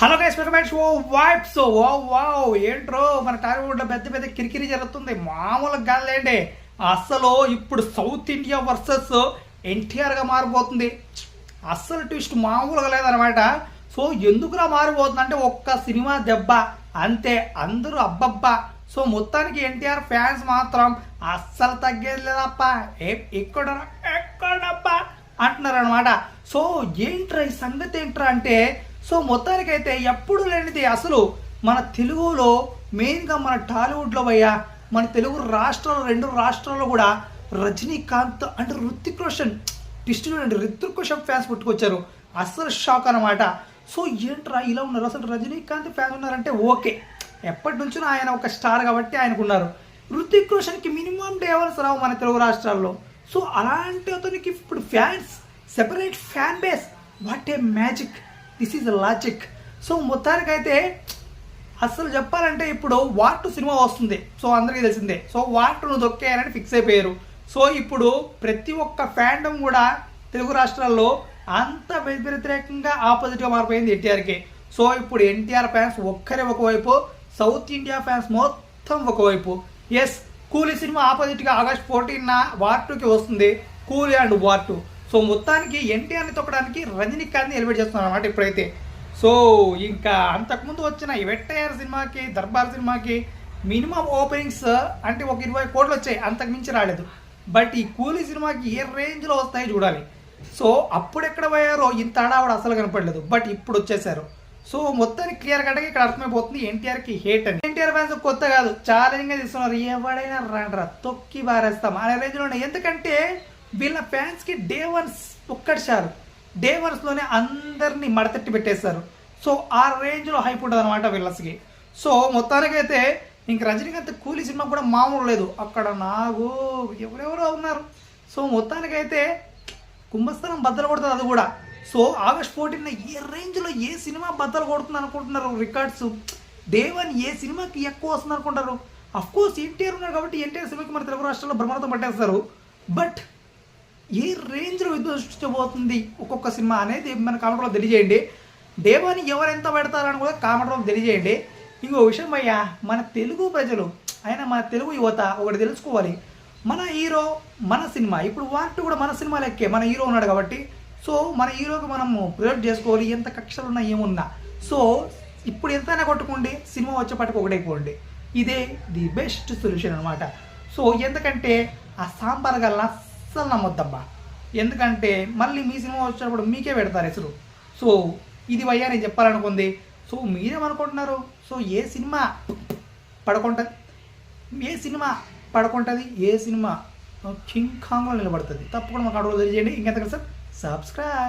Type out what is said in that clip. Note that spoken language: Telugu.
హలో గైస్ వెల్కమ్ బ్యాక్ ఓ వైబ్స్ ఓ వావ్ ఏంట్రో? మన టాలీవుడ్లో పెద్ద పెద్ద కిరికిరి జరుగుతుంది. మామూలుగా కాదులేండి అసలు ఇప్పుడు సౌత్ ఇండియా వర్సెస్ ఎన్టీఆర్గా మారిపోతుంది. అస్సలు ట్విస్ట్ మామూలుగా లేదనమాట సో ఎందుకురా మారిపోతుంది అంటే ఒక్క సినిమా దెబ్బ. అంతే అందరూ అబ్బబ్బా. సో మొత్తానికి ఎన్టీఆర్ ఫ్యాన్స్ మాత్రం అస్సలు తగ్గేది లేదప్ప. ఎక్కడ ఎక్కడప్ప అంటున్నారు అనమాట సో ఏంట్రా ఈ సంగతి ఏంట్రా అంటే సో మొత్తానికైతే ఎప్పుడు లేనిది అసలు మన తెలుగులో మెయిన్గా మన టాలీవుడ్లో అయ్యా మన తెలుగు రాష్ట్రాలు రెండు రాష్ట్రాల్లో కూడా రజనీకాంత్ అంటే రుతిక్ రోషన్ ట్విస్ట్ చూడండి రితిక్ రోషన్ ఫ్యాన్స్ పుట్టుకొచ్చారు. అసలు షాక్ అనమాట సో ఏంట్రా ఇలా ఉన్నారు? అసలు రజనీకాంత్ ఫ్యాన్స్ ఉన్నారంటే ఓకే. ఎప్పటి నుంచో ఆయన ఒక స్టార్ కాబట్టి ఆయనకు ఉన్నారు రుతిక్ రోషన్కి మినిమం డేవర్స్ రావు మన తెలుగు రాష్ట్రాల్లో. సో అలాంటి అతనికి ఇప్పుడు fans separate fan base. What a magic. This is logic so మొత్తానికైతే అసలు చెప్పాలంటే ఇప్పుడు వార్ సినిమా వస్తుంది. సో అందరికీ తెలిసిందే. సో వార్ దొక్కేయాలని ఫిక్స్ అయిపోయారు. సో ఇప్పుడు ప్రతి ఒక్క ఫ్యాండమ్ కూడా తెలుగు రాష్ట్రాల్లో అంత వ్యతిరేకంగా ఆపోజిట్గా మారిపోయింది ఎన్టీఆర్కి. సో ఇప్పుడు ఎన్టీఆర్ ఫ్యాన్స్ ఒక్కరే ఒకవైపు సౌత్ ఇండియా ఫ్యాన్స్ మొత్తం ఒకవైపు. ఎస్ కూలీ సినిమా ఆపోజిట్గా ఆగస్ట్ ఫోర్టీన్ వార్ టూకి వస్తుంది. కూలీ అండ్ వార్ టూ సో మొత్తానికి ఎన్టీఆర్ని తొక్కడానికి రజనీకాంత్ని ఎలివేట్ చేస్తున్నారు అనమాట ఇప్పుడైతే. సో ఇంకా అంతకుముందు వచ్చిన వెట్టయ్యార్ సినిమాకి దర్బార్ సినిమాకి మినిమం ఓపెనింగ్స్ అంటే ఒక ఇరవై కోట్లు వచ్చాయి. అంతకు మించి రాలేదు. బట్ ఈ కూలీ సినిమాకి ఏ రేంజ్లో వస్తాయో చూడాలి. సో అప్పుడు ఎక్కడ పోయారో ఇంత అడావుడు అసలు కనపడలేదు. బట్ ఇప్పుడు వచ్చేసారు. సో మొత్తానికి క్లియర్ కట్గా ఇక్కడ అర్థమైపోతుంది ఎన్టీఆర్కి హేట్ అని. ఎన్టీఆర్ ఫ్యాన్స్ కొత్త కాదు. ఛాలెంజింగ్గా తీసుకున్నారు ఎవడైనా రాండ్రా తొక్కి బారేస్తాం అనే రేంజ్లో ఉన్నాయి ఎందుకంటే వీళ్ళ ఫ్యాన్స్కి డే వన్స్ ఒక్కటి సార్ డే వన్స్లోనే అందరినీ మడతట్టి పెట్టేశారు సో ఆ రేంజ్లో హైప్ ఉంటుంది అనమాట వీళ్ళకి సో మొత్తానికైతే ఇంక రజనీకాంత్ కూలీ సినిమా కూడా మామూలు లేదు. అక్కడ నాగు ఎవరెవరో ఉన్నారు. సో మొత్తానికైతే కుంభస్థలం బద్దలు కొడుతుంది అది కూడా. సో ఆగస్ట్ ఫోర్టీన్ ఏ రేంజ్లో ఏ సినిమా బద్దలు కొడుతుంది అనుకుంటున్నారు రికార్డ్స్? దేవన్ ఏ సినిమాకి ఎక్కువ వస్తుంది అనుకుంటారు? అఫ్కోర్స్ ఎన్టీఆర్ ఉన్నారు కాబట్టి ఎన్టీఆర్ సినిమాకి మన తెలుగు రాష్ట్రాల్లో బ్రహ్మరథం పట్టేస్తారు. బట్ ఏ రేంజ్లో విధ్వసించబోతుంది ఒక్కొక్క సినిమా అనేది మన కామెంట్లో తెలియజేయండి. దేవాని ఎవరెంత పెడతారని కూడా కామెంట్లో తెలియజేయండి. ఇంకో విషయం అయ్యా మన తెలుగు ప్రజలు అయినా మన తెలుగు యువత ఒకటి తెలుసుకోవాలి. మన హీరో మన సినిమా ఇప్పుడు వాటి కూడా మన సినిమా లెక్కే మన హీరో ఉన్నాడు కాబట్టి. సో మన హీరోకి మనము ప్రొజెక్ట్ చేసుకోవాలి ఎంత కక్షలు ఉన్నా ఏమున్నా. సో ఇప్పుడు ఎంతైనా కొట్టుకోండి సినిమా వచ్చేపాటికి ఒకటైపోండి. ఇదే ది బెస్ట్ సొల్యూషన్ అనమాట సో ఎందుకంటే ఆ సాంబార్ గల్లా అస్సలు నమ్మొద్దబ్బా ఎందుకంటే మళ్ళీ మీ సినిమా వచ్చినప్పుడు మీకే పెడతారు ఎసురు సో ఇది వయ్యా నేను చెప్పాలనుకుంది. సో మీరేమనుకుంటున్నారు? సో ఏ సినిమా పడకుంటుంది? ఏ సినిమా పడకుంటుంది? ఏ సినిమా? కింగ్ కాంగ్లో నిలబడుతుంది. తప్పకుండా మాకు అడవులు తెలియజేయండి. ఇంకెంత సార్ సబ్స్క్రైబ్.